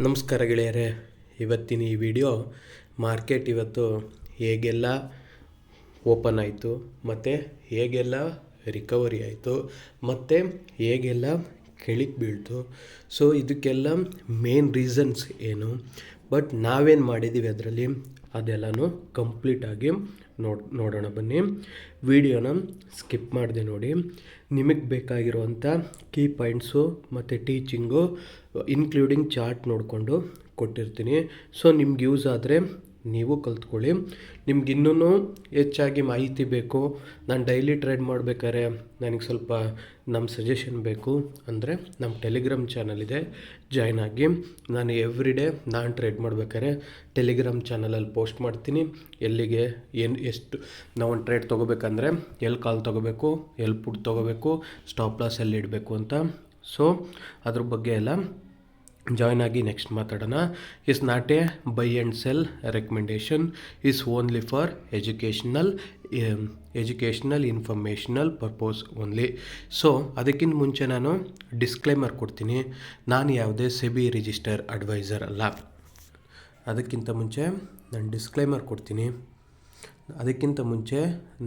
ನಮಸ್ಕಾರ ಗೆಳೆಯರೇ. ಇವತ್ತಿನ ಈ ವಿಡಿಯೋ ಮಾರ್ಕೆಟ್ ಇವತ್ತು ಹೇಗೆಲ್ಲ ಓಪನ್ ಆಯಿತು, ಮತ್ತು ಹೇಗೆಲ್ಲ ರಿಕವರಿ ಆಯಿತು, ಮತ್ತು ಹೇಗೆಲ್ಲ ಕೆಳಗೆ ಬೀಳ್ತು. ಸೊ ಇದಕ್ಕೆಲ್ಲ ಮೇನ್ ರೀಸನ್ಸ್ ಏನು. ಬಟ್ ನಾವೇನು ಮಾಡಿದ್ದೀವಿ ಅದರಲ್ಲಿ ಅದೆಲ್ಲನೂ ಕಂಪ್ಲೀಟಾಗಿ ನೋಡ್, ನೋಡೋಣ ಬನ್ನಿ. ವಿಡಿಯೋನ ಸ್ಕಿಪ್ ಮಾಡಿದೆ ನೋಡಿ. ನಿಮಗೆ ಬೇಕಾಗಿರುವಂಥ ಕೀ ಪಾಯಿಂಟ್ಸು ಮತ್ತು ಟೀಚಿಂಗು ಇನ್ಕ್ಲೂಡಿಂಗ್ ಚಾರ್ಟ್ ನೋಡಿಕೊಂಡು ಕೊಟ್ಟಿರ್ತೀನಿ. ಸೊ ನಿಮ್ಗೆ ಯೂಸ್ ಆದರೆ ನೀವು ಕಲ್ತ್ಕೊಳ್ಳಿ. ನಿಮ್ಗೆ ಇನ್ನೂ ಹೆಚ್ಚಾಗಿ ಮಾಹಿತಿ ಬೇಕು. ನಾನು ಡೈಲಿ ಟ್ರೇಡ್ ಮಾಡಬೇಕಾದ್ರೆ ನನಗೆ ಸ್ವಲ್ಪ ನಮ್ಮ ಸಜೆಷನ್ ಬೇಕು. ಅಂದರೆ ನಮ್ಮ ಟೆಲಿಗ್ರಾಮ್ ಚಾನಲ್ ಇದೆ. ಜಾಯ್ನ್ ಆಗಿ. ನಾನು ಎವ್ರಿ ಡೇ ನಾನು ಟ್ರೇಡ್ ಮಾಡ್ಬೇಕಾದ್ರೆ ಟೆಲಿಗ್ರಾಮ್ ಚಾನಲಲ್ಲಿ ಪೋಸ್ಟ್ ಮಾಡ್ತೀನಿ. ಎಲ್ಲಿಗೆ, ಏನು, ಎಷ್ಟು, ನಾವು ಟ್ರೇಡ್ ತೊಗೋಬೇಕಂದ್ರೆ ಎಲ್ಲಿ ಕಾಲ್ ತೊಗೋಬೇಕು ಎಲ್ಲಿ ಪುಡ್ ತೊಗೋಬೇಕು ಸ್ಟಾಪ್ ಲಾಸ್ ಎಲ್ಲಿ ಇಡಬೇಕು ಅಂತ. ಸೊ ಅದ್ರ ಬಗ್ಗೆ ಎಲ್ಲ ಜಾಯ್ನ್ ಆಗಿ ನೆಕ್ಸ್ಟ್ ಮಾತಾಡೋಣ. Is not a buy and sell recommendation is only for educational educational informational purpose only so ಅದಕ್ಕಿಂತ ಮುಂಚೆ ನಾನು ಡಿಸ್ಕ್ಲೈಮರ್ ಕೊಡ್ತೀನಿ. ನಾನು ಯಾವುದೇ ಸೆಬಿ ರಿಜಿಸ್ಟರ್ ಅಡ್ವೈಸರ್ ಅಲ್ಲ. ಅದಕ್ಕಿಂತ ಮುಂಚೆ ನಾನು ಡಿಸ್ಕ್ಲೈಮರ್ ಕೊಡ್ತೀನಿ. ಅದಕ್ಕಿಂತ ಮುಂಚೆ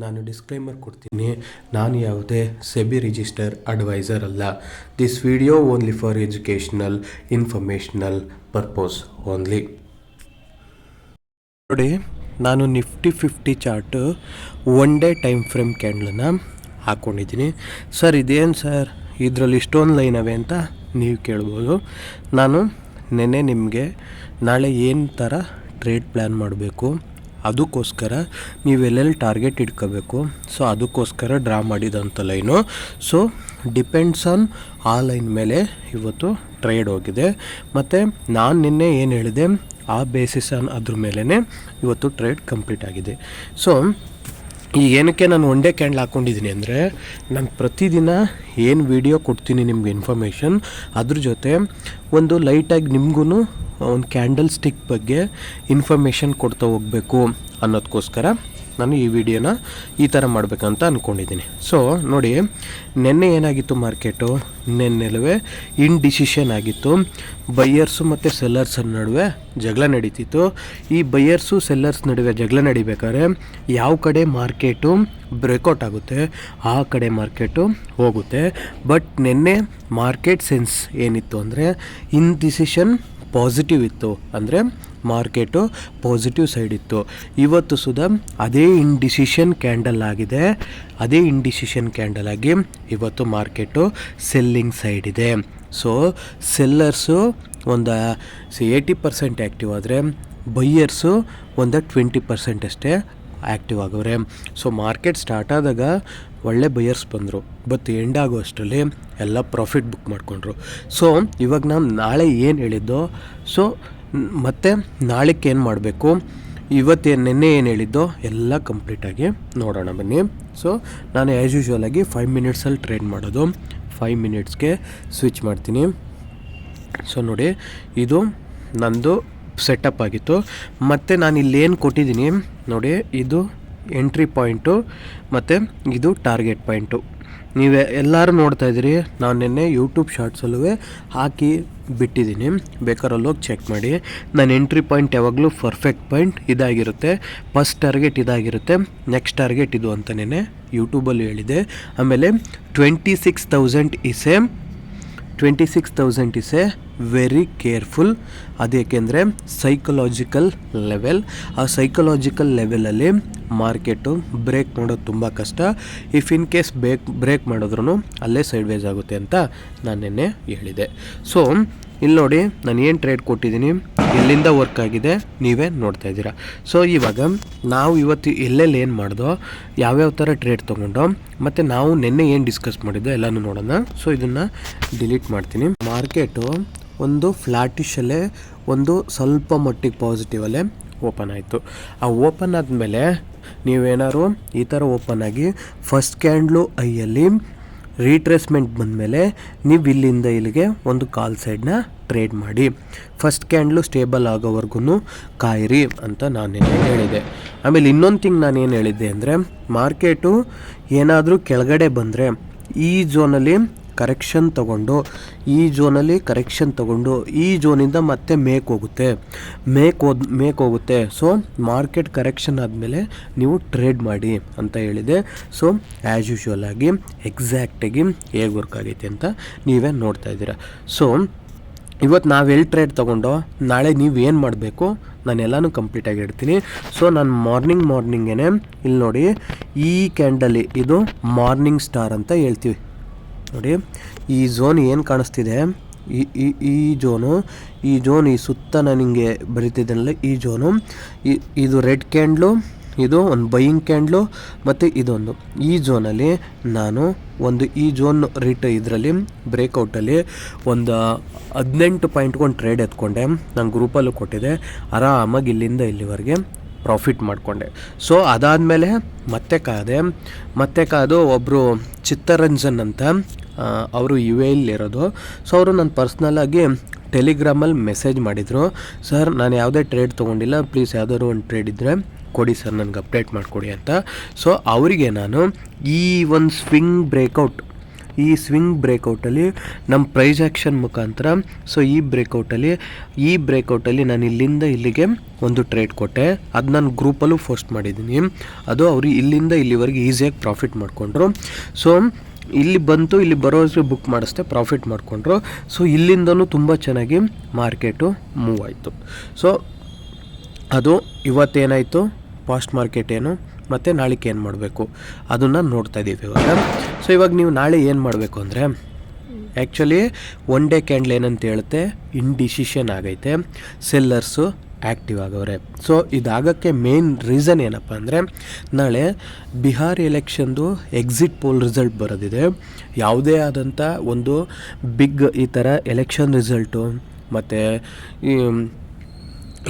ನಾನು ಡಿಸ್ಕ್ಲೈಮರ್ ಕೊಡ್ತೀನಿ. ನಾನು ಯಾವುದೇ ಸೆಬಿ ರಿಜಿಸ್ಟರ್ ಅಡ್ವೈಸರ್ ಅಲ್ಲ. This video only for educational informational purpose only ನೋಡಿ, ನಾನು Nifty fifty chart one day time frame ಕ್ಯಾಂಡ್ಲನ್ನ ಹಾಕ್ಕೊಂಡಿದ್ದೀನಿ ಸರ್ ಇದೇನು ಸರ್ ಇದರಲ್ಲಿ ಇಷ್ಟೊಂದು ಲೈನ್ ಅವೆ ಅಂತ ನೀವು ಕೇಳ್ಬೋದು. ನಾನು ನೆನ್ನೆ ನಿಮಗೆ ನಾಳೆ ಏನು ಥರ ಟ್ರೇಡ್ ಪ್ಲ್ಯಾನ್ ಮಾಡಬೇಕು? ಅದಕ್ಕೋಸ್ಕರ ನೀವೆಲ್ಲೆಲ್ಲಿ ಟಾರ್ಗೆಟ್ ಇಟ್ಕೋಬೇಕು ಸೊ ಅದಕ್ಕೋಸ್ಕರ ಡ್ರಾ ಮಾಡಿದಂಥ ಲೈನು ಸೊ ಡಿಪೆಂಡ್ಸ್ ಆನ್ ಆ ಲೈನ್ ಮೇಲೆ ಇವತ್ತು ಟ್ರೇಡ್ ಹೋಗಿದೆ. ಮತ್ತು ನಾನು ನಿನ್ನೆ ಏನು ಹೇಳಿದೆ, ಆ ಬೇಸಿಸ್ ಆನ್ ಅದ್ರ ಮೇಲೇ ಇವತ್ತು ಟ್ರೇಡ್ ಕಂಪ್ಲೀಟ್ ಆಗಿದೆ. ಸೊ ಈಗ ಏನಕ್ಕೆ ನಾನು ಒನ್ ಡೇ ಕ್ಯಾಂಡ್ಲ್ ಹಾಕ್ಕೊಂಡಿದ್ದೀನಿ ಅಂದರೆ ನಾನು ಪ್ರತಿದಿನ ಏನು ವೀಡಿಯೋ ಕೊಡ್ತೀನಿ ನಿಮ್ಗೆ ಇನ್ಫಾರ್ಮೇಷನ್ ಅದ್ರ ಜೊತೆ ಒಂದು ಲೈಟಾಗಿ ನಿಮಗೂ ಒಂದು ಕ್ಯಾಂಡಲ್ ಸ್ಟಿಕ್ ಬಗ್ಗೆ ಇನ್ಫಾರ್ಮೇಷನ್ ಕೊಡ್ತಾ ಹೋಗಬೇಕು ಅನ್ನೋದಕ್ಕೋಸ್ಕರ ನಾನು ಈ ವಿಡಿಯೋನ ಈ ಥರ ಮಾಡಬೇಕಂತ ಅಂದ್ಕೊಂಡಿದ್ದೀನಿ ಸೊ ನೋಡಿ, ನಿನ್ನೆ ಏನಾಗಿತ್ತು ಮಾರ್ಕೆಟು? ನಿನ್ನೆಲುವೆ ಇನ್ಡಿಸಿಷನ್ ಆಗಿತ್ತು. ಬೈಯರ್ಸು ಮತ್ತು ಸೆಲ್ಲರ್ಸ್ ನಡುವೆ ಜಗಳ ನಡೀತಿತ್ತು. ಈ ಬೈಯರ್ಸು ಸೆಲ್ಲರ್ಸ್ ನಡುವೆ ಜಗಳ ನಡಿಬೇಕಾದ್ರೆ ಯಾವ ಕಡೆ ಮಾರ್ಕೆಟು ಬ್ರೇಕೌಟ್ ಆಗುತ್ತೆ, ಆ ಕಡೆ ಮಾರ್ಕೆಟು ಹೋಗುತ್ತೆ. ಬಟ್ ನಿನ್ನೆ ಮಾರ್ಕೆಟ್ ಸೆನ್ಸ್ ಏನಿತ್ತು ಅಂದರೆ ಇನ್ಡಿಸಿಷನ್ ಪಾಸಿಟಿವ್ ಇತ್ತು ಅಂದರೆ ಮಾರ್ಕೆಟು ಪಾಸಿಟಿವ್ ಸೈಡ್ ಇತ್ತು. ಇವತ್ತು ಸುಧಾ ಅದೇ ಇಂಡಿಸಿಷನ್ ಕ್ಯಾಂಡಲ್ ಆಗಿದೆ. ಅದೇ ಇಂಡಿಸಿಷನ್ ಕ್ಯಾಂಡಲ್ ಆಗಿ ಇವತ್ತು ಮಾರ್ಕೆಟು ಸೆಲ್ಲಿಂಗ್ ಸೈಡ್ ಇದೆ. ಸೊ ಸೆಲ್ಲರ್ಸು ಒಂದು ಏಯ್ಟಿ ಪರ್ಸೆಂಟ್ ಆ್ಯಕ್ಟಿವ್ ಆದರೆ ಬೈಯರ್ಸು ಒಂದು ಟ್ವೆಂಟಿ ಪರ್ಸೆಂಟ್ ಅಷ್ಟೇ ಆ್ಯಕ್ಟಿವ್ ಆಗವ್ರೆ. ಸೊ ಮಾರ್ಕೆಟ್ ಸ್ಟಾರ್ಟ್ ಆದಾಗ ಒಳ್ಳೆ ಬೈಯರ್ಸ್ ಬಂದರು. ಬಟ್ ಎಂಡ್ ಆಗೋ ಅಷ್ಟರಲ್ಲಿ ಎಲ್ಲ ಪ್ರಾಫಿಟ್ ಬುಕ್ ಮಾಡಿಕೊಂಡ್ರು. ಸೊ ಇವಾಗ ನಾನು ನಾಳೆ ಏನು ಹೇಳಿದ್ದೋ ಸೊ ಮತ್ತು ನಾಳೆಕ್ಕೆ ಏನು ಮಾಡಬೇಕು? ಇವತ್ತೇ ನಿನ್ನೆ ಏನು ಹೇಳಿದ್ದೋ, ಎಲ್ಲ ಕಂಪ್ಲೀಟಾಗಿ ನೋಡೋಣ ಬನ್ನಿ. ಸೊ ನಾನು ಆ್ಯಸ್ ಯೂಶ್ವಲ್ ಆಗಿ ಫೈವ್ ಮಿನಿಟ್ಸಲ್ಲಿ ಟ್ರೇಡ್ ಮಾಡೋದು. ಫೈವ್ ಮಿನಿಟ್ಸ್ಗೆ ಸ್ವಿಚ್ ಮಾಡ್ತೀನಿ. ಸೊ ನೋಡಿ, ಇದು ನಂದು ಸೆಟಪ್ ಆಗಿತ್ತು. ಮತ್ತು ನಾನು ಇಲ್ಲೇನು ಕೊಟ್ಟಿದ್ದೀನಿ, ನೋಡಿ, ಇದು ಎಂಟ್ರಿ ಪಾಯಿಂಟು ಮತ್ತು ಇದು ಟಾರ್ಗೆಟ್ ಪಾಯಿಂಟು ನೀವೇ ಎಲ್ಲರೂ ನೋಡ್ತಾ ಇದ್ದೀರಿ, ನಾನು ನಿನ್ನೆ ಯೂಟ್ಯೂಬ್ ಶಾರ್ಟ್ಸಲ್ಲೂ ಹಾಕಿ ಬಿಟ್ಟಿದ್ದೀನಿ. ಬೇಕಾರಲ್ಲೋಗಿ ಚೆಕ್ ಮಾಡಿ. ನನ್ನ ಎಂಟ್ರಿ ಪಾಯಿಂಟ್ ಯಾವಾಗಲೂ ಪರ್ಫೆಕ್ಟ್ ಪಾಯಿಂಟ್ ಇದಾಗಿರುತ್ತೆ. ಫಸ್ಟ್ ಟಾರ್ಗೆಟ್ ಇದಾಗಿರುತ್ತೆ. ನೆಕ್ಸ್ಟ್ ಟಾರ್ಗೆಟ್ ಇದು ಅಂತ ನೆನೆ ಯೂಟ್ಯೂಬಲ್ಲಿ ಹೇಳಿದೆ. ಆಮೇಲೆ twenty six thousand is twenty six thousand is a very careful ಅದೇಕೆಂದರೆ psychological level ಆ ಸೈಕಲಾಜಿಕಲ್ ಲೆವೆಲಲ್ಲಿ ಮಾರ್ಕೆಟು ಬ್ರೇಕ್ ಮಾಡೋದು ತುಂಬ ಕಷ್ಟ. If in case break break ಮಾಡಿದ್ರೂ ಅಲ್ಲೇ ಸೈಡ್ ವೇಸ್ ಆಗುತ್ತೆ ಅಂತ ನಾನು ನಿನ್ನೆ ಹೇಳಿದೆ. ಸೊ ಇಲ್ಲಿ ನೋಡಿ, ನಾನು ಏನು ಟ್ರೇಡ್ ಕೊಟ್ಟಿದ್ದೀನಿ? ಎಲ್ಲಿಂದ ವರ್ಕ್ ಆಗಿದೆ, ನೀವೇ ನೋಡ್ತಾ ಇದ್ದೀರಾ. ಸೊ ಇವಾಗ ನಾವು ಇವತ್ತು ಎಲ್ಲೆಲ್ಲಿ ಏನು ಮಾಡ್ದೋ, ಯಾವ್ಯಾವ ಥರ ಟ್ರೇಡ್ ತೊಗೊಂಡೋ, ಮತ್ತು ನಾವು ನಿನ್ನೆ ಏನು ಡಿಸ್ಕಸ್ ಮಾಡಿದ್ದೋ ಎಲ್ಲನೂ ನೋಡೋಣ. ಸೊ ಇದನ್ನು ಡಿಲೀಟ್ ಮಾಡ್ತೀನಿ. ಮಾರ್ಕೆಟು ಒಂದು ಫ್ಲಾಟಿಶಲ್ಲೇ ಒಂದು ಸ್ವಲ್ಪ ಮಟ್ಟಿಗೆ ಪಾಸಿಟಿವಲ್ಲೇ ಓಪನ್ ಆಯಿತು. ಆ ಓಪನ್ ಆದಮೇಲೆ ನೀವೇನಾದ್ರು ಈ ಥರ ಓಪನ್ ಆಗಿ ಫಸ್ಟ್ ಕ್ಯಾಂಡ್ಲು ಐಯಲ್ಲಿ ರೀಟ್ರೇಸ್ಮೆಂಟ್ ಬಂದಮೇಲೆ ನೀವು ಇಲ್ಲಿಂದ ಇಲ್ಲಿಗೆ ಒಂದು ಕಾಲ್ ಸೈಡ್ನ ಟ್ರೇಡ್ ಮಾಡಿ. ಫಸ್ಟ್ ಕ್ಯಾಂಡ್ಲು ಸ್ಟೇಬಲ್ ಆಗೋವರೆಗೂ ಕಾಯಿರಿ ಅಂತ ನಾನು ಹೇಳಿದೆ. ಆಮೇಲೆ ಇನ್ನೊಂದು ಥಿಂಗ್ ನಾನು ಏನು ಹೇಳಿದ್ದೆ ಅಂದರೆ ಮಾರ್ಕೆಟು ಏನಾದರೂ ಕೆಳಗಡೆ ಬಂದರೆ, ಈ ಝೋನಲ್ಲಿ ಕರೆಕ್ಷನ್ ತಗೊಂಡು ಈ ಜೋನಲ್ಲಿ ಕರೆಕ್ಷನ್ ತಗೊಂಡು ಈ ಜೋನಿಂದ ಮತ್ತೆ ಮೇಕ್ ಹೋಗುತ್ತೆ. ಮೇಕ್ ಹೋದ್ ಮೇಕ್ ಹೋಗುತ್ತೆ. ಸೊ ಮಾರ್ಕೆಟ್ ಕರೆಕ್ಷನ್ ಆದಮೇಲೆ ನೀವು ಟ್ರೇಡ್ ಮಾಡಿ ಅಂತ ಹೇಳಿದೆ. ಸೊ ಆ್ಯಸ್ ಯೂಶುವಲ್ ಆಗಿ ಎಕ್ಸಾಕ್ಟಾಗಿ ಹೇಗೆ ವರ್ಕ್ ಆಗೈತೆ ಅಂತ ನೀವೇ ನೋಡ್ತಾ ಇದ್ದೀರಾ. ಸೊ ಇವತ್ತು ನಾವು ಎಲ್ಲಿ ಟ್ರೇಡ್ ತೊಗೊಂಡೋ ನಾಳೆ ನೀವು ಏನು ಮಾಡಬೇಕು ನಾನು ಎಲ್ಲನೂ ಕಂಪ್ಲೀಟಾಗಿ ಇಡ್ತೀನಿ ಸೊ ನಾನು ಮಾರ್ನಿಂಗ್ ಮಾರ್ನಿಂಗೇನೆ ಇಲ್ಲಿ ನೋಡಿ ಈ ಕ್ಯಾಂಡಲಿ ಇದು ಮಾರ್ನಿಂಗ್ ಸ್ಟಾರ್ ಅಂತ ಹೇಳ್ತೀವಿ. ನೋಡಿ, ಈ ಝೋನ್ ಏನು ಕಾಣಿಸ್ತಿದೆ? ಈ ಈ ಈ ಝೋನು ಈ ಝೋನ್ ಈ ಸುತ್ತ ನಾನು ಹಿಂಗೆ ಬರಿತಿದ್ದೆನಲ್ಲ ಈ ಝೋನು ಈ- ಇದು ರೆಡ್ ಕ್ಯಾಂಡ್ಲು, ಇದು ಒಂದು ಬೈಯಿಂಗ್ ಕ್ಯಾಂಡ್ಲು, ಮತ್ತು ಇದೊಂದು. ಈ ಝೋನಲ್ಲಿ ನಾನು ಒಂದು ಈ ಝೋನ್ ರೀಟ್ ಇದರಲ್ಲಿ, ಬ್ರೇಕೌಟಲ್ಲಿ ಒಂದು ಹದಿನೆಂಟು ಪಾಯಿಂಟ್ಗೊಂಡು ಟ್ರೇಡ್ ಎತ್ಕೊಂಡೆ. ನಾನು ಗ್ರೂಪಲ್ಲೂ ಕೊಟ್ಟಿದ್ದೆ ಆರಾಮಾಗಿ ಇಲ್ಲಿಂದ ಇಲ್ಲಿವರೆಗೆ ಪ್ರಾಫಿಟ್ ಮಾಡಿಕೊಂಡೆ. ಸೊ ಅದಾದಮೇಲೆ ಮತ್ತೆ ಕಾದೆ, ಮತ್ತೆ ಕಾದು ಒಬ್ಬರು ಚಿತ್ತರಂಜನ್ ಅಂತ ಅವರು ಯು ಎಲ್ಲಿರೋದು ಸೊ ಅವರು ನಾನು ಪರ್ಸ್ನಲ್ಲಾಗಿ ಟೆಲಿಗ್ರಾಮಲ್ಲಿ ಮೆಸೇಜ್ ಮಾಡಿದರು. ಸರ್, ನಾನು ಯಾವುದೇ ಟ್ರೇಡ್ ತೊಗೊಂಡಿಲ್ಲ. ಪ್ಲೀಸ್ ಯಾವುದಾದ್ರು ಒಂದು ಟ್ರೇಡ್ ಇದ್ದರೆ ಕೊಡಿ ಸರ್, ನನಗೆ ಅಪ್ಡೇಟ್ ಮಾಡಿಕೊಡಿ ಅಂತ. ಸೊ ಅವರಿಗೆ ನಾನು ಈ ಒಂದು ಸ್ವಿಂಗ್ ಬ್ರೇಕೌಟ್ ಈ ಸ್ವಿಂಗ್ ಬ್ರೇಕೌಟಲ್ಲಿ ನಮ್ಮ ಪ್ರೈಸ್ ಆ್ಯಕ್ಷನ್ ಮುಖಾಂತರ. ಸೊ ಈ ಬ್ರೇಕೌಟಲ್ಲಿ ಈ ಬ್ರೇಕೌಟಲ್ಲಿ ನಾನು ಇಲ್ಲಿಂದ ಇಲ್ಲಿಗೆ ಒಂದು ಟ್ರೇಡ್ ಕೊಟ್ಟೆ. ಅದು ನಾನು ಗ್ರೂಪಲ್ಲೂ ಪೋಸ್ಟ್ ಮಾಡಿದ್ದೀನಿ. ಅದು ಅವರು ಇಲ್ಲಿಂದ ಇಲ್ಲಿವರೆಗೆ ಈಸಿಯಾಗಿ ಪ್ರಾಫಿಟ್ ಮಾಡಿಕೊಂಡ್ರು. ಸೊ ಇಲ್ಲಿ ಬಂತು, ಇಲ್ಲಿ ಬರೋಷ್ಟು ಬುಕ್ ಮಾಡಿಸ್ದೆ ಪ್ರಾಫಿಟ್ ಮಾಡಿಕೊಂಡ್ರು. ಸೊ ಇಲ್ಲಿಂದನೂ ತುಂಬ ಚೆನ್ನಾಗಿ ಮಾರ್ಕೆಟು ಮೂವ್ ಆಯಿತು. ಸೊ ಅದು ಇವತ್ತೇನಾಯಿತು? ಪಾಸ್ಟ್ ಮಾರ್ಕೆಟ್ ಏನು? ಮತ್ತು ನಾಳೆಗೆ ಏನು ಮಾಡಬೇಕು? ಅದನ್ನು ನೋಡ್ತಾ ಇದ್ದೀವಿ ಇವಾಗ. ಸೊ ಇವಾಗ ನೀವು ನಾಳೆ ಏನು ಮಾಡಬೇಕು ಅಂದರೆ ಆ್ಯಕ್ಚುಲಿ ಒನ್ ಡೇ ಕ್ಯಾಂಡ್ಲ್ ಏನಂತ ಹೇಳುತ್ತೆ? ಇನ್ಡಿಸಿಷನ್ ಆಗೈತೆ. ಸೆಲ್ಲರ್ಸು ಆ್ಯಕ್ಟಿವ್ ಆಗವ್ರೆ. ಸೊ ಇದಾಗಕ್ಕೆ ಮೇನ್ ರೀಸನ್ ಏನಪ್ಪ ಅಂದರೆ, ನಾಳೆ ಬಿಹಾರ್ ಎಲೆಕ್ಷನ್ದು ಎಕ್ಸಿಟ್ ಪೋಲ್ ರಿಸಲ್ಟ್ ಬರೋದಿದೆ. ಯಾವುದೇ ಆದಂಥ ಒಂದು ಬಿಗ್ ಈ ಥರ ಎಲೆಕ್ಷನ್ ರಿಸಲ್ಟು ಮತ್ತು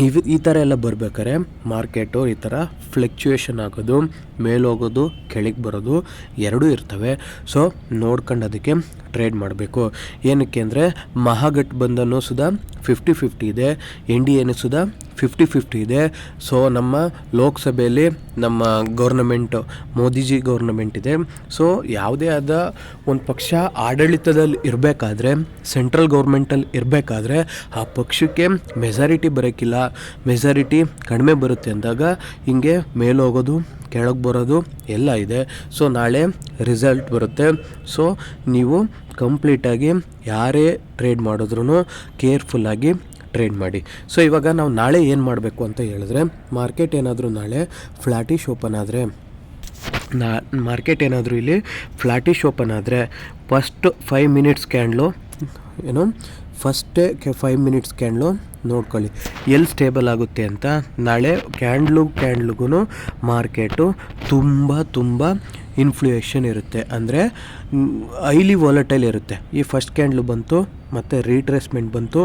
ಇವ್ ಈ ಥರ ಎಲ್ಲ ಬರ್ಬೇಕಾದ್ರೆ ಮಾರ್ಕೆಟು ಈ ಥರ ಫ್ಲಕ್ಚುಯೇಷನ್ ಆಗೋದು ಮೇಲೋಗೋದು ಕೆಳಗೆ ಬರೋದು ಎರಡೂ ಇರ್ತವೆ. ಸೊ ನೋಡ್ಕೊಂಡು ಅದಕ್ಕೆ ಟ್ರೇಡ್ ಮಾಡಬೇಕು. ಏನಕ್ಕೆ ಅಂದರೆ ಮಹಾಗಠಬಂಧನೂ ಸುದ ಫಿಫ್ಟಿ ಫಿಫ್ಟಿ ಇದೆ, ಎನ್ ಡಿ ಎನು ಸುಧಾ ಫಿಫ್ಟಿ ಫಿಫ್ಟಿ ಇದೆ. ಸೊ ನಮ್ಮ ಲೋಕಸಭೆಯಲ್ಲಿ ನಮ್ಮ ಗೌರ್ನಮೆಂಟು ಮೋದಿಜಿ ಗೌರ್ನಮೆಂಟ್ ಇದೆ. ಸೊ ಯಾವುದೇ ಆದ ಒಂದು ಪಕ್ಷ ಆಡಳಿತದಲ್ಲಿ ಇರಬೇಕಾದ್ರೆ ಸೆಂಟ್ರಲ್ ಗೌರ್ಮೆಂಟಲ್ಲಿ ಇರಬೇಕಾದ್ರೆ, ಆ ಪಕ್ಷಕ್ಕೆ ಮೆಜಾರಿಟಿ ಬರೋಕ್ಕಿಲ್ಲ ಮೆಜಾರಿಟಿ ಕಡಿಮೆ ಬರುತ್ತೆ ಅಂದಾಗ, ಹಿಂಗೆ ಮೇಲೋಗೋದು ಕೆಳಗೆ ಬರೋದು ಎಲ್ಲ ಇದೆ. ಸೊ ನಾಳೆ ರಿಸಲ್ಟ್ ಬರುತ್ತೆ. ಸೊ ನೀವು ಕಂಪ್ಲೀಟಾಗಿ ಯಾರೇ ಟ್ರೇಡ್ ಮಾಡಿದ್ರೂ ಕೇರ್ಫುಲ್ಲಾಗಿ ಟ್ರೇಡ್ ಮಾಡಿ. ಸೊ ಇವಾಗ ನಾವು ನಾಳೆ ಏನು ಮಾಡಬೇಕು ಅಂತ ಹೇಳಿದ್ರೆ ಮಾರ್ಕೆಟ್ ಏನಾದರೂ ನಾಳೆ ಫ್ಲ್ಯಾಟಿಶ್ ಓಪನ್ ಆದರೆ, ನಾ ಮಾರ್ಕೆಟ್ ಏನಾದರೂ ಇಲ್ಲಿ ಫ್ಲ್ಯಾಟಿಶ್ ಓಪನ್ ಆದರೆ ಫಸ್ಟ್ ಫೈವ್ ಮಿನಿಟ್ಸ್ ಕ್ಯಾಂಡ್ಲು ಏನು? ಫಸ್ಟೇ ಫೈವ್ ಮಿನಿಟ್ಸ್ ಕ್ಯಾಂಡ್ಲು ನೋಡ್ಕೊಳ್ಳಿ. ಎಲ್ಲಿ ಸ್ಟೇಬಲ್ ಆಗುತ್ತೆ ಅಂತ ನಾಳೆ ಕ್ಯಾಂಡ್ಲು ಕ್ಯಾಂಡ್ಲುಗೂ ಮಾರ್ಕೆಟು ತುಂಬ ತುಂಬ ಇನ್ಫ್ಲೂಯೇಷನ್ ಇರುತ್ತೆ. ಅಂದರೆ ಹೈಲಿ ವಾಲಟೈಲ್ ಇರುತ್ತೆ. ಈ ಫಸ್ಟ್ ಕ್ಯಾಂಡ್ಲು ಬಂತು, ಮತ್ತು ರೀಟ್ರೇಸ್ಮೆಂಟ್ ಬಂತು.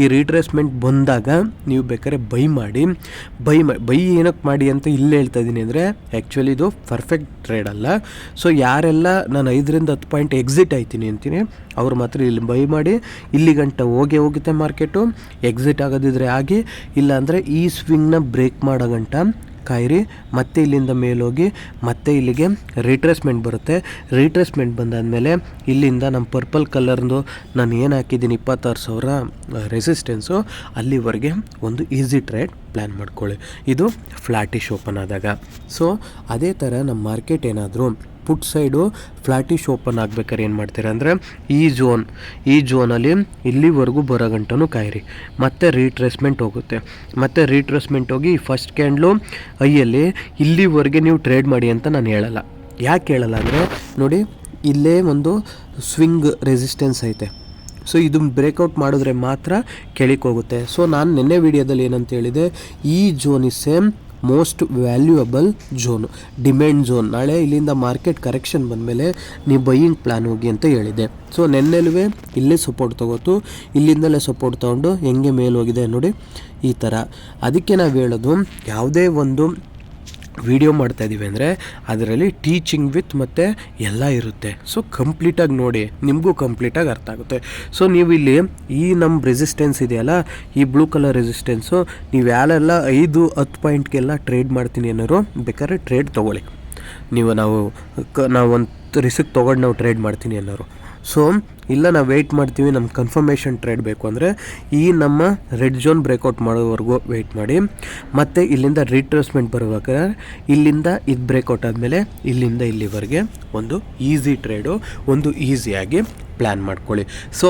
ಈ ರೀಟ್ರೇಸ್ಮೆಂಟ್ ಬಂದಾಗ ನೀವು ಬೇಕಾದ್ರೆ ಬೈ ಮಾಡಿ ಬೈ ಬೈ ಏನಕ್ಕೆ ಮಾಡಿ ಅಂತ ಇಲ್ಲಿ ಹೇಳ್ತಾ ಇದ್ದೀನಿ ಅಂದರೆ ಆ್ಯಕ್ಚುಲಿ ಇದು ಪರ್ಫೆಕ್ಟ್ ಟ್ರೇಡ್ ಅಲ್ಲ. ಸೊ ಯಾರೆಲ್ಲ ನಾನು ಐದರಿಂದ ಹತ್ತು ಪಾಯಿಂಟ್ ಎಕ್ಸಿಟ್ ಆಯ್ತೀನಿ ಅಂತೀನಿ, ಅವ್ರು ಮಾತ್ರ ಇಲ್ಲಿ ಬೈ ಮಾಡಿ, ಇಲ್ಲಿ ಗಂಟ ಹೋಗಿ ಹೋಗುತ್ತೆ ಮಾರ್ಕೆಟು ಎಕ್ಸಿಟ್ ಆಗೋದಿದ್ರೆ ಆಗಿ, ಇಲ್ಲಾಂದರೆ ಈ ಸ್ವಿಂಗ್ನ ಬ್ರೇಕ್ ಮಾಡೋ ಗಂಟ ಕಾಯಿರಿ, ಮತ್ತೆ ಇಲ್ಲಿಂದ ಮೇಲೋಗಿ, ಮತ್ತೆ ಇಲ್ಲಿಗೆ ರಿಟ್ರೇಸ್ಮೆಂಟ್ ಬರುತ್ತೆ. ರಿಟ್ರೇಸ್ಮೆಂಟ್ ಬಂದಾದಮೇಲೆ ಇಲ್ಲಿಂದ ನಮ್ಮ ಪರ್ಪಲ್ ಕಲರ್ದು ನಾನು ಏನು ಹಾಕಿದ್ದೀನಿ, ಇಪ್ಪತ್ತಾರು ಸಾವಿರ ರೆಸಿಸ್ಟೆನ್ಸು ಅಲ್ಲಿವರೆಗೆ ಒಂದು ಈಸಿ ಟ್ರೇಡ್ ಪ್ಲ್ಯಾನ್ ಮಾಡ್ಕೊಳ್ಳಿ. ಇದು ಫ್ಲ್ಯಾಟಿಶ್ ಓಪನ್ ಆದಾಗ. ಸೊ ಅದೇ ಥರ ನಮ್ಮ ಮಾರ್ಕೆಟ್ ಏನಾದರೂ ಪುಟ್ ಸೈಡು ಫ್ಲಾಟಿಶ್ ಓಪನ್ ಆಗ್ಬೇಕಾದ್ರೆ ಏನು ಮಾಡ್ತೀರ ಅಂದರೆ ಈ ಝೋನ್, ಈ ಝೋನಲ್ಲಿ ಇಲ್ಲಿವರೆಗೂ ಬರೋ ಗಂಟನೂ ಕಾಯಿರಿ. ಮತ್ತೆ ರೀಟ್ರೆಸ್ಮೆಂಟ್ ಹೋಗುತ್ತೆ. ಮತ್ತೆ ರೀಟ್ರೆಸ್ಮೆಂಟ್ ಹೋಗಿ ಫಸ್ಟ್ ಕ್ಯಾಂಡ್ಲು ಐಯಲ್ಲಿ ಇಲ್ಲಿವರೆಗೆ ನೀವು ಟ್ರೇಡ್ ಮಾಡಿ ಅಂತ ನಾನು ಹೇಳಲ್ಲ. ಯಾಕೆ ಹೇಳಲ್ಲ ಅಂದರೆ ನೋಡಿ, ಇಲ್ಲೇ ಒಂದು ಸ್ವಿಂಗ್ ರೆಸಿಸ್ಟೆನ್ಸ್ ಐತೆ. ಸೊ ಇದು ಬ್ರೇಕೌಟ್ ಮಾಡಿದ್ರೆ ಮಾತ್ರ ಕೆಳಕ್ಕೆ ಹೋಗುತ್ತೆ. ಸೊ ನಾನು ನಿನ್ನೆ ವಿಡಿಯೋದಲ್ಲಿ ಏನಂತ ಹೇಳಿದೆ, ಈ zone is same most valuable zone demand zone ನಾಳೆ ಇಲ್ಲಿಂದ ಮಾರ್ಕೆಟ್ ಕರೆಕ್ಷನ್ ಬಂದಮೇಲೆ ನೀವು ಬೈಯಿಂಗ್ ಪ್ಲ್ಯಾನ್ ಹೋಗಿ ಅಂತ ಹೇಳಿದೆ. ಸೊ ನೆನ್ನೆಲುವೆ ಇಲ್ಲೇ ಸಪೋರ್ಟ್ ತೊಗೋತು, ಇಲ್ಲಿಂದಲೇ ಸಪೋರ್ಟ್ ತೊಗೊಂಡು ಹೆಂಗೆ ಮೇಲೆ ಹೋಗಿದೆ ನೋಡಿ ಈ ಥರ ಅದಕ್ಕೆ ನಾವು ಹೇಳೋದು, ಯಾವುದೇ ಒಂದು ವಿಡಿಯೋ ಮಾಡ್ತಾ ಇದ್ದೀವಿ ಅಂದರೆ ಅದರಲ್ಲಿ ಟೀಚಿಂಗ್ ವಿತ್ ಮತ್ತು ಎಲ್ಲ ಇರುತ್ತೆ. ಸೊ ಕಂಪ್ಲೀಟಾಗಿ ನೋಡಿ, ನಿಮಗೂ ಕಂಪ್ಲೀಟಾಗಿ ಅರ್ಥ ಆಗುತ್ತೆ. ಸೊ ನೀವು ಇಲ್ಲಿ ಈ ನಮ್ಮ ರೆಸಿಸ್ಟೆನ್ಸ್ ಇದೆಯಲ್ಲ, ಈ ಬ್ಲೂ ಕಲರ್ ರೆಸಿಸ್ಟೆನ್ಸು ನೀವು ಯಾರೆಲ್ಲ ಐದು, ಹತ್ತು ಪಾಯಿಂಟ್ಗೆಲ್ಲ ಟ್ರೇಡ್ ಮಾಡ್ತೀನಿ ಅನ್ನೋರು, ಬೇಕಾದ್ರೆ ಟ್ರೇಡ್ ತೊಗೊಳ್ಳಿ. ನೀವು ನಾವು, ಕ, ನಾವು ಒಂದು ರಿಸ್ಕ್ ತೊಗೊಂಡು ನಾವು ಟ್ರೇಡ್ ಮಾಡ್ತೀನಿ ಅನ್ನೋರು. ಸೊ ಇಲ್ಲ, ನಾವು ವೆಯ್ಟ್ ಮಾಡ್ತೀವಿ. ನಮ್ಮ ಕನ್ಫರ್ಮೇಷನ್ ಟ್ರೇಡ್ ಬೇಕು ಅಂದರೆ ಈ ನಮ್ಮ ರೆಡ್ ಝೋನ್ ಬ್ರೇಕೌಟ್ ಮಾಡೋವರೆಗೂ ವೆಯ್ಟ್ ಮಾಡಿ. ಮತ್ತು ಇಲ್ಲಿಂದ ರಿಟ್ರೆಸ್ಮೆಂಟ್ ಬರ್ಬೇಕಾದ್ರೆ ಇಲ್ಲಿಂದ ಇದು ಬ್ರೇಕೌಟ್ ಆದಮೇಲೆ ಇಲ್ಲಿಂದ ಇಲ್ಲಿವರೆಗೆ ಒಂದು ಈಸಿ ಟ್ರೇಡು ಒಂದು ಈಸಿಯಾಗಿ ಪ್ಲ್ಯಾನ್ ಮಾಡ್ಕೊಳ್ಳಿ. ಸೊ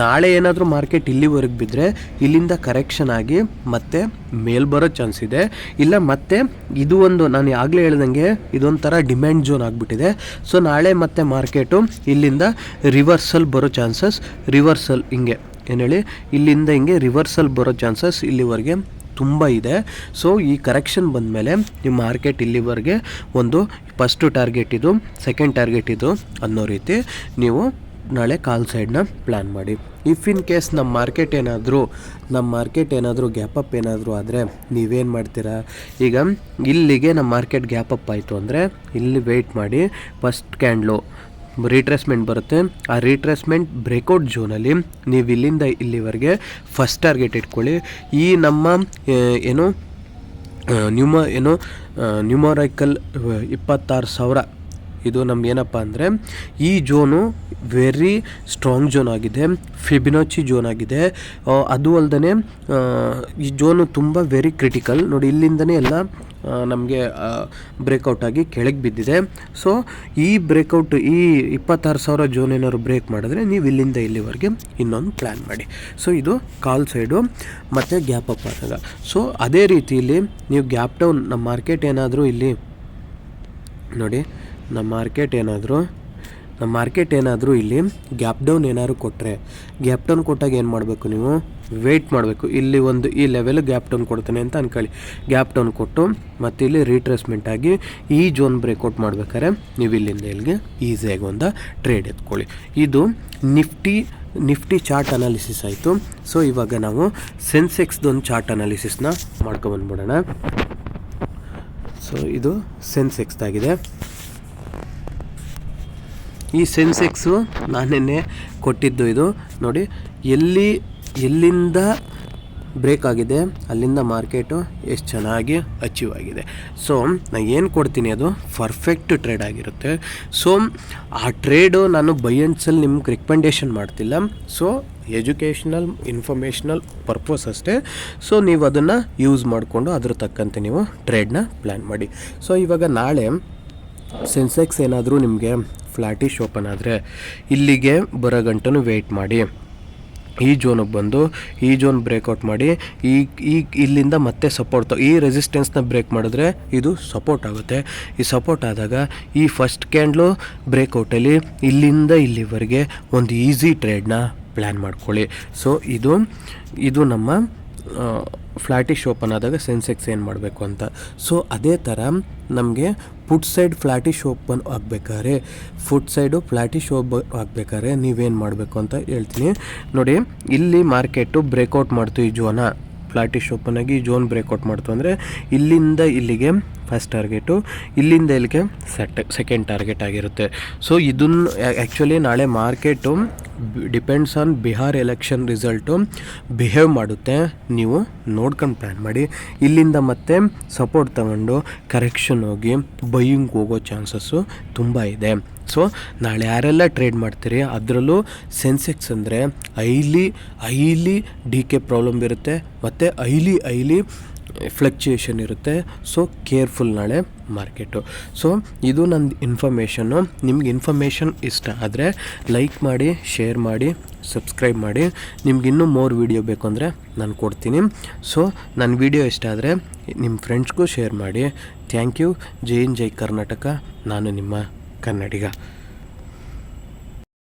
ನಾಳೆ ಏನಾದರೂ ಮಾರ್ಕೆಟ್ ಇಲ್ಲಿವರೆಗೆ ಬಿದ್ದರೆ ಇಲ್ಲಿಂದ ಕರೆಕ್ಷನ್ ಆಗಿ ಮತ್ತೆ ಮೇಲ್ ಬರೋ ಚಾನ್ಸ್ ಇದೆ. ಇಲ್ಲ, ಮತ್ತೆ ಇದು ಒಂದು ನಾನು ಆಗಲೇ ಹೇಳ್ದಂಗೆ ಇದೊಂಥರ ಡಿಮ್ಯಾಂಡ್ ಜೋನ್ ಆಗಿಬಿಟ್ಟಿದೆ. ಸೊ ನಾಳೆ ಮತ್ತೆ ಮಾರ್ಕೆಟು ಇಲ್ಲಿಂದ ರಿವರ್ಸಲ್ ಬರೋ ಚಾನ್ಸಸ್ ರಿವರ್ಸಲ್ ಹಿಂಗೆ. ಏನು ಹೇಳಿ? ಇಲ್ಲಿಂದ ಹಿಂಗೆ ರಿವರ್ಸಲ್ ಬರೋ ಚಾನ್ಸಸ್ ಇಲ್ಲಿವರೆಗೆ ತುಂಬ ಇದೆ. ಸೊ ಈ ಕರೆಕ್ಷನ್ ಬಂದಮೇಲೆ ನಿಮ್ಮ ಮಾರ್ಕೆಟ್ ಇಲ್ಲಿವರೆಗೆ ಒಂದು ಫಸ್ಟು ಟಾರ್ಗೆಟ್ ಇದು ಸೆಕೆಂಡ್ ಟಾರ್ಗೆಟ್ ಇದು ಅನ್ನೋ ರೀತಿ ನೀವು ನಾಳೆ ಕಾಲ್ ಸೈಡ್ನ ಪ್ಲ್ಯಾನ್ ಮಾಡಿ. ಇಫ್ ಇನ್ ಕೇಸ್ ನಮ್ಮ ಮಾರ್ಕೆಟ್ ಏನಾದರೂ, ನಮ್ಮ ಮಾರ್ಕೆಟ್ ಏನಾದರೂ ಗ್ಯಾಪ್ ಅಪ್ ಏನಾದರೂ ಆದರೆ ನೀವೇನು ಮಾಡ್ತೀರಾ? ಈಗ ಇಲ್ಲಿಗೆ ನಮ್ಮ ಮಾರ್ಕೆಟ್ ಗ್ಯಾಪ್ ಅಪ್ ಆಯಿತು ಅಂದರೆ ಇಲ್ಲಿ ವೆಯ್ಟ್ ಮಾಡಿ ಫಸ್ಟ್ ಕ್ಯಾಂಡ್ಲು ರಿಟ್ರೇಸ್ಮೆಂಟ್ ಬರುತ್ತೆ. ಆ ರೀಟ್ರೆಸ್ಮೆಂಟ್ ಬ್ರೇಕೌಟ್ ಝೋನಲ್ಲಿ ನೀವು ಇಲ್ಲಿಂದ ಇಲ್ಲಿವರೆಗೆ ಫಸ್ಟ್ ಟಾರ್ಗೆಟ್ ಇಟ್ಕೊಳ್ಳಿ. ಈ ನಮ್ಮ ಏನು ನ್ಯೂಮ, ಏನು ನ್ಯೂಮರೈಕಲ್, ಇಪ್ಪತ್ತಾರು ಸಾವಿರ ಇದು ನಮ್ಗೆ ಏನಪ್ಪ ಅಂದರೆ, ಈ ಜೋನು ವೆರಿ ಸ್ಟ್ರಾಂಗ್ ಜೋನ್ ಆಗಿದೆ ಫಿಬಿನೋಚಿ ಜೋನ್ ಆಗಿದೆ. ಅದು ಅಲ್ಲದೆ ಈ ಜೋನು ತುಂಬ ವೆರಿ ಕ್ರಿಟಿಕಲ್ ನೋಡಿ, ಇಲ್ಲಿಂದನೇ ಎಲ್ಲ ನಮಗೆ ಬ್ರೇಕೌಟ್ ಆಗಿ ಕೆಳಗೆ ಬಿದ್ದಿದೆ. ಸೊ ಈ ಬ್ರೇಕೌಟ್ ಈ ಇಪ್ಪತ್ತಾರು ಸಾವಿರ ಜೋನ್ ಏನಾದ್ರು ಬ್ರೇಕ್ ಮಾಡಿದ್ರೆ ನೀವು ಇಲ್ಲಿಂದ ಇಲ್ಲಿವರೆಗೆ ಇನ್ನೊಂದು ಪ್ಲ್ಯಾನ್ ಮಾಡಿ. ಸೊ ಇದು ಕಾಲ್ ಸೈಡು, ಮತ್ತು ಗ್ಯಾಪ್ ಅಪ್ ಆದಾಗ. ಸೊ ಅದೇ ರೀತಿಯಲ್ಲಿ ನೀವು ಗ್ಯಾಪ್ ಡೌನ್, ನಮ್ಮ ಮಾರ್ಕೆಟ್ ಏನಾದರೂ ಇಲ್ಲಿ, ನೋಡಿ ನಮ್ಮ ಮಾರ್ಕೆಟ್ ಏನಾದರೂ, ನಮ್ಮ ಮಾರ್ಕೆಟ್ ಏನಾದರೂ ಇಲ್ಲಿ ಗ್ಯಾಪ್ ಡೌನ್ ಏನಾದ್ರು ಕೊಟ್ಟರೆ ಗ್ಯಾಪ್ ಡೌನ್ ಕೊಟ್ಟಾಗ ಏನು ಮಾಡಬೇಕು ನೀವು? ವೆಯ್ಟ್ ಮಾಡಬೇಕು. ಇಲ್ಲಿ ಒಂದು ಈ ಲೆವೆಲ್ ಗ್ಯಾಪ್ ಡೌನ್ ಕೊಡ್ತಾನೆ ಅಂತ ಅನ್ಕೊಳ್ಳಿ. ಗ್ಯಾಪ್ ಡೌನ್ ಕೊಟ್ಟು ಮತ್ತು ಇಲ್ಲಿ ರೀಟ್ರೇಸ್ಮೆಂಟ್ ಆಗಿ ಈ ಜೋನ್ ಬ್ರೇಕೌಟ್ ಮಾಡ್ಬೇಕಾದ್ರೆ ನೀವು ಇಲ್ಲಿಂದ ಇಲ್ಲಿಗೆ ಈಸಿಯಾಗಿ ಒಂದು ಟ್ರೇಡ್ ಎತ್ಕೊಳ್ಳಿ. ಇದು ನಿಫ್ಟಿ ನಿಫ್ಟಿ ಚಾರ್ಟ್ ಅನಾಲಿಸಿಸ್ ಆಯಿತು. ಸೊ ಇವಾಗ ನಾವು ಸೆನ್ಸೆಕ್ಸ್ದೊಂದು ಚಾರ್ಟ್ ಅನಾಲಿಸಿಸ್ನ ಮಾಡ್ಕೊಬಂದ್ಬಿಡೋಣ ಸೊ ಇದು ಸೆನ್ಸೆಕ್ಸ್ದಾಗಿದೆ ಈ ಸೆನ್ಸೆಕ್ಸು ನಾನೆನ್ನೆ ಕೊಟ್ಟಿದ್ದು ಇದು. ನೋಡಿ, ಎಲ್ಲಿ, ಎಲ್ಲಿಂದ ಬ್ರೇಕ್ ಆಗಿದೆ, ಅಲ್ಲಿಂದ ಮಾರ್ಕೆಟು ಎಷ್ಟು ಚೆನ್ನಾಗಿ ಅಚೀವ್ ಆಗಿದೆ. ಸೊ ನಾನು ಏನು ಕೊಡ್ತೀನಿ ಅದು? ಪರ್ಫೆಕ್ಟ್ ಟ್ರೇಡ್ ಆಗಿರುತ್ತೆ. ಸೊ ಆ ಟ್ರೇಡು ನಾನು ಬೈ ಆ್ಯಂಡ್ ಸೆಲ್ ನಿಮ್ಗೆ ರೆಕಮೆಂಡೇಶನ್ ಮಾಡ್ತಿಲ್ಲ. ಸೊ ಎಜುಕೇಷನಲ್ ಇನ್ಫಾರ್ಮೇಷನಲ್ ಪರ್ಪಸ್ ಅಷ್ಟೇ. ಸೊ ನೀವು ಅದನ್ನು ಯೂಸ್ ಮಾಡಿಕೊಂಡು ಅದ್ರ ತಕ್ಕಂತೆ ನೀವು ಟ್ರೇಡ್ನ ಪ್ಲ್ಯಾನ್ ಮಾಡಿ. ಸೊ ಇವಾಗ ನಾಳೆ ಸೆನ್ಸೆಕ್ಸ್ ಏನಾದರೂ ನಿಮಗೆ ಫ್ಲ್ಯಾಟಿಶ್ ಓಪನ್ ಆದರೆ ಇಲ್ಲಿಗೆ ಬರೋ ಗಂಟನು ವೆಯ್ಟ್ ಮಾಡಿ. ಈ ಜೋನಿಗೆ ಬಂದು, ಈ ಜೋನ್ ಬ್ರೇಕೌಟ್ ಮಾಡಿ, ಈ ಈ, ಇಲ್ಲಿಂದ ಮತ್ತೆ ಸಪೋರ್ಟ್ ಈ ರೆಸಿಸ್ಟೆನ್ಸ್ನ ಬ್ರೇಕ್ ಮಾಡಿದ್ರೆ ಇದು ಸಪೋರ್ಟ್ ಆಗುತ್ತೆ. ಈ ಸಪೋರ್ಟ್ ಆದಾಗ ಈ ಫಸ್ಟ್ ಕ್ಯಾಂಡ್ಲು ಬ್ರೇಕೌಟಲ್ಲಿ ಇಲ್ಲಿಂದ ಇಲ್ಲಿವರೆಗೆ ಒಂದು ಈಸಿ ಟ್ರೇಡ್ನ ಪ್ಲ್ಯಾನ್ ಮಾಡ್ಕೊಳ್ಳಿ. ಸೊ ಇದು ಇದು ನಮ್ಮ ಫ್ಲ್ಯಾಟಿಶ್ ಓಪನ್ ಆದಾಗ ಸೆನ್ಸೆಕ್ಸ್ ಏನು ಮಾಡಬೇಕು ಅಂತ. ಸೊ ಅದೇ ಥರ ನಮಗೆ ಫುಟ್ ಸೈಡ್ ಫ್ಲ್ಯಾಟಿಶ್ ಓಪನ್ ಆಗಬೇಕಾದ್ರೆ ಫುಟ್ ಸೈಡು ಫ್ಲ್ಯಾಟಿಶ್ ಓಪ್ ಆಗಬೇಕಾದ್ರೆ ನೀವೇನು ಮಾಡಬೇಕು ಅಂತ ಹೇಳ್ತೀನಿ. ನೋಡಿ, ಇಲ್ಲಿ ಮಾರ್ಕೆಟು ಬ್ರೇಕೌಟ್ ಮಾಡ್ತು ಈ ಜೋನ. ಫ್ಲ್ಯಾಟಿಶ್ ಓಪನ್ ಆಗಿ ಜೋನ್ ಬ್ರೇಕ್ಔಟ್ ಮಾಡ್ತು ಅಂದರೆ ಇಲ್ಲಿಂದ ಇಲ್ಲಿಗೆ ಫಸ್ಟ್ ಟಾರ್ಗೆಟು ಇಲ್ಲಿಂದ ಇಲ್ಲಿಗೆ ಸೆಟ್ ಸೆಕೆಂಡ್ ಟಾರ್ಗೆಟ್ ಆಗಿರುತ್ತೆ. ಸೊ ಇದನ್ನು ಆ್ಯಕ್ಚುಲಿ ನಾಳೆ market depends on Bihar election result behave ಮಾಡುತ್ತೆ. ನೀವು ನೋಡ್ಕೊಂಡು ಪ್ಲ್ಯಾನ್ ಮಾಡಿ. ಇಲ್ಲಿಂದ ಮತ್ತೆ ಸಪೋರ್ಟ್ ತಗೊಂಡು ಕರೆಕ್ಷನ್ ಹೋಗಿ ಬೈಯಿಂಗ್ ಹೋಗೋ ಚಾನ್ಸಸ್ಸು ತುಂಬ ಇದೆ. ಸೊ ನಾಳೆ ಯಾರೆಲ್ಲ ಟ್ರೇಡ್ ಮಾಡ್ತೀರಿ, ಅದರಲ್ಲೂ ಸೆನ್ಸೆಕ್ಸ್ ಅಂದರೆ ಐಲಿ ಐಲಿ ಡಿ ಕೆ ಪ್ರಾಬ್ಲಮ್ ಇರುತ್ತೆ, ಮತ್ತು ಐಲಿ ಐಲಿ ಫ್ಲಕ್ಚುಯೇಷನ್ ಇರುತ್ತೆ. ಸೊ ಕೇರ್ಫುಲ್ ನಾಳೆ ಮಾರ್ಕೆಟು ಸೊ ಇದು ನನ್ನ ಇನ್ಫಾರ್ಮೇಷನ್ನು ನಿಮ್ಗೆ ಇನ್ಫಾರ್ಮೇಷನ್ ಇಷ್ಟ ಆದರೆ ಲೈಕ್ ಮಾಡಿ ಶೇರ್ ಮಾಡಿ ಸಬ್ಸ್ಕ್ರೈಬ್ ಮಾಡಿ. ನಿಮ್ಗೆ ಇನ್ನೂ ಮೋರ್ ವೀಡಿಯೋ ಬೇಕು ಅಂದರೆ ನಾನು ಕೊಡ್ತೀನಿ. ಸೊ ನನ್ನ ವೀಡಿಯೋ ಇಷ್ಟ ಆದರೆ ನಿಮ್ಮ ಫ್ರೆಂಡ್ಸ್ಗೂ ಶೇರ್ ಮಾಡಿ. ಥ್ಯಾಂಕ್ ಯು ಜೈ ಇನ್ ಜೈ ಕರ್ನಾಟಕ. ನಾನು ನಿಮ್ಮ కన్నడిగా